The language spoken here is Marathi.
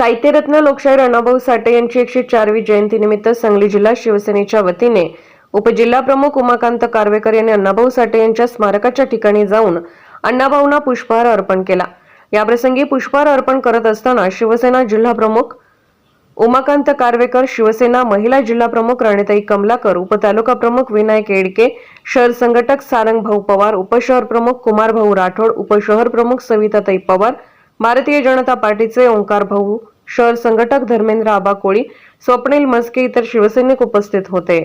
साहित्यरत्न लोकशाहीर अण्णाभाऊ साठे यांची एकशे चारवी जयंतीनिमित्त सांगली जिल्हा शिवसेनेच्या वतीने उपजिल्हाप्रमुख उमाकांत कारवेकर यांनी अण्णाभाऊ साठे यांच्या स्मारकाच्या ठिकाणी जाऊन अण्णाभाऊंना पुष्पहार अर्पण केला. याप्रसंगी पुष्पहार अर्पण करत असताना शिवसेना जिल्हाप्रमुख उमाकांत कारवेकर शिवसेना महिला जिल्हा प्रमुख कमलाकर उपतालुका प्रमुख विनायक येडके शहर संघटक सारंग भाऊ पवार उपशहर प्रमुख कुमार भाऊ राठोड उपशहर प्रमुख सविताताई पवार भारतीय जनता पार्टीचे ओंकार भाऊ शहर संघटक धर्मेंद्र आबा कोळी स्वप्नील मस्के इतर शिवसैनिक उपस्थित होते.